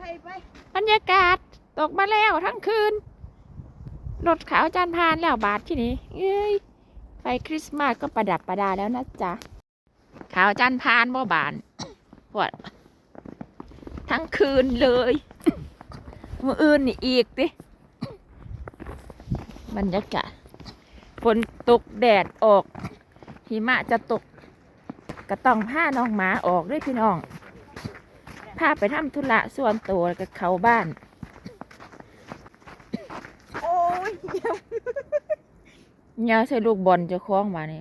ไปไปบรรยากาศตกมาแล้วทั้งคืนรถขาวจานพานแล้วบาทที่นี่เอ้ยไฟคริสต์มาสก็ประดับประดาแล้วนะจ๊ะขาวจานพานบ่บานปวดทั้งคืนเลยมืออื่นนี่อีกดิบรรยากาศฝนตกแดดออกหิมะจะตกก็ต้องผ้าน้องหมาออกด้วยพี่น้อง พาไปทำธุระส่วนตัวกับเขาบ้าน โอ้ยเหยาใส่ลูกบอลเจะคล้าของมาเนี่ย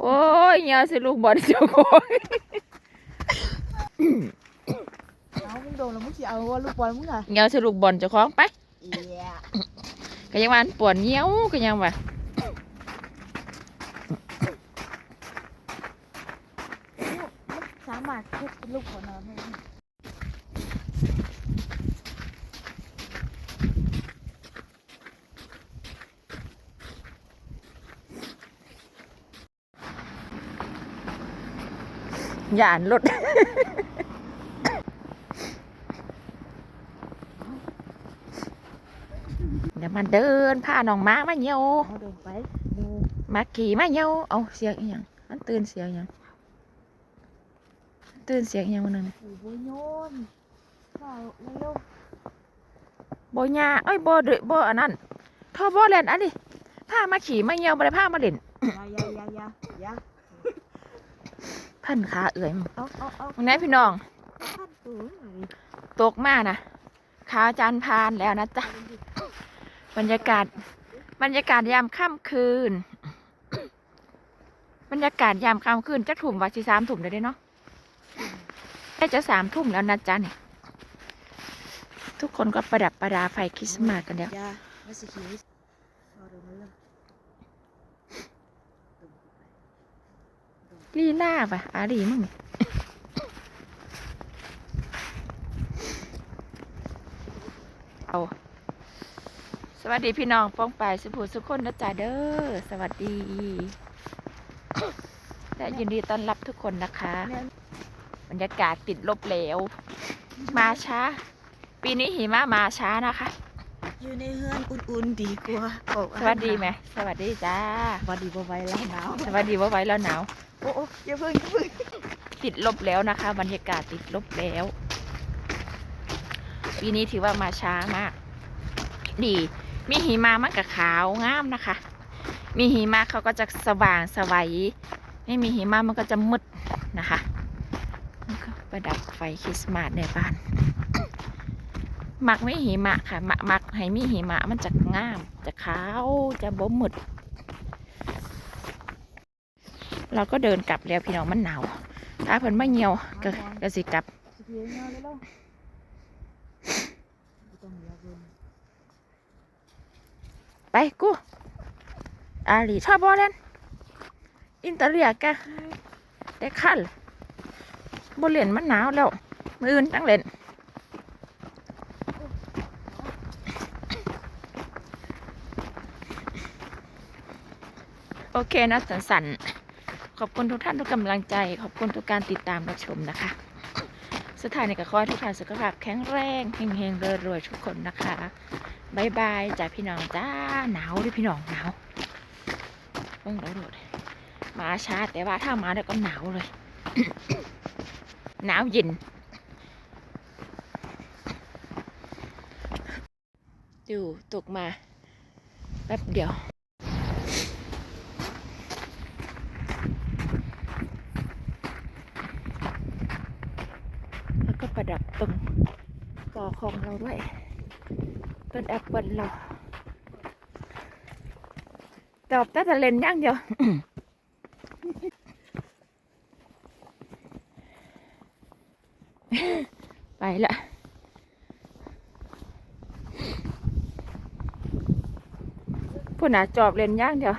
โอ้ยเหยาใส่ลูกบอลเจะคล้าของเอามึงโดนแล้วมึงสิเอาว่าลูกบอลมึงอะเหยาใส่ลูกบอลเจะคล้าของไปเอียก็ยังว่าอันปวดเหนียวก็ยังว่า สามารถเก็บลูกบอลเอาให้หยานรถเดี๋ยวมันเดินพาน้องม้ามาเหยียวเอาเดินไปดูมาขี่มาเหยียวเอาเสียงอีหยังมันตื่นเสียงอีหยัง ตื่นเสียงอีหยังวันนึงโอ้โหโยนเอาเร็วบ่ยาเอ้ยบ่เดบ่อันนั้นทอบ่เล่นอันนี้พามาขี่มาเหยียวบ่ได้พามาเล่นๆอยาอยาอยาอยาพันขาเอื่อยมึงเอาเอาเอามึงแน่พี่น้องขั้นตัวหน่อยตกมานะขาวจานพานแล้วนะจ๊ะบรรยากาศ บรรยากาศยามค่ำคืน บรรยากาศยามค่ำคืนจะถุ่มว่าสิสามถุ่มเลยเด้เนาะ ใกล้จะสามทุ่มแล้วนะจ๊ะเนี่ยทุกคนก็ประดับประดาไฟคริสต์มาสกันแล้วอยาไม่สิขี้เอาเดินมาเร็วลีลาป่ะอาดีมึงนี่เอาสวัสดีพี่น้องป้องปายสุภูสุขคนนะจ๊ะเด้อสวัสดี และยินดีต้อนรับทุกคนนะคะเนี่ยบ รรยากาศติดลบแล้ว มาช้า ปีนี้หิมะมาช้านะคะ อยู่ในเฮือนอุ่นๆดีกว่าออกสวัสดีไหมสวัสดีจ้าสวัสดีบ่ไหวแล้วหนาวสวัสดีว่าไว้แล้วหนาวโอ้โอ้อย่าเพิ่งอย่าเพิ่งติดลบแล้วนะคะ บรรยากาศติดลบแล้ว ปีนี้ถือว่ามาช้ามาก ดี มีหิมะมันกับขาวงามนะคะ มีหิมะเขาก็จะสว่างสวัยไม่มีหิมะมันก็จะมืดนะคะแล้วก็ ประดับไฟคริสต์มาสในบ้าน มักไม่หิมะค่ะ มักมักให้มีหิมะมันจะงาม จะขาวจะบ่มืดเราก็เดินกลับแล้วพี่น้องมันหนาวถ้าเพิ่นไม่เหี่ยวก็ก็สิกลับสิเพียงเงาเลยเล่าบ่ต้องอย่าเบิ่งไปกูอาลีชอบบอลเล่นอินเตอร์เรียกะได้ขั้น บอลเล่นมันหนาวแล้วมืออื่นตั้งเล่นโอเคนะสันสันขอบคุณทุกท่านทุกกำลังใจ ขอบคุณทุกการติดตามรับชมนะคะ สุดท้ายนี้ก็ขอให้ทุกท่านสุขภาพแข็งแรงเฮงๆรวยๆทุกคนนะคะบายบายจ้าพี่น้องจ้าหนาวดิพี่น้องหนาวเพิ่งเราโดดมาช้าแต่ว่าถ้ามาแล้วก็หนาวเลย หนาวเย็นดูตกมาแป๊บเดียว แล้วก็ประดับตรงกอของเราด้วยต้นแอปเปิลเราตอบแต่จะเล่นย่างเดียว ไปละพูดน่ะจอบเล่นย่างเดียว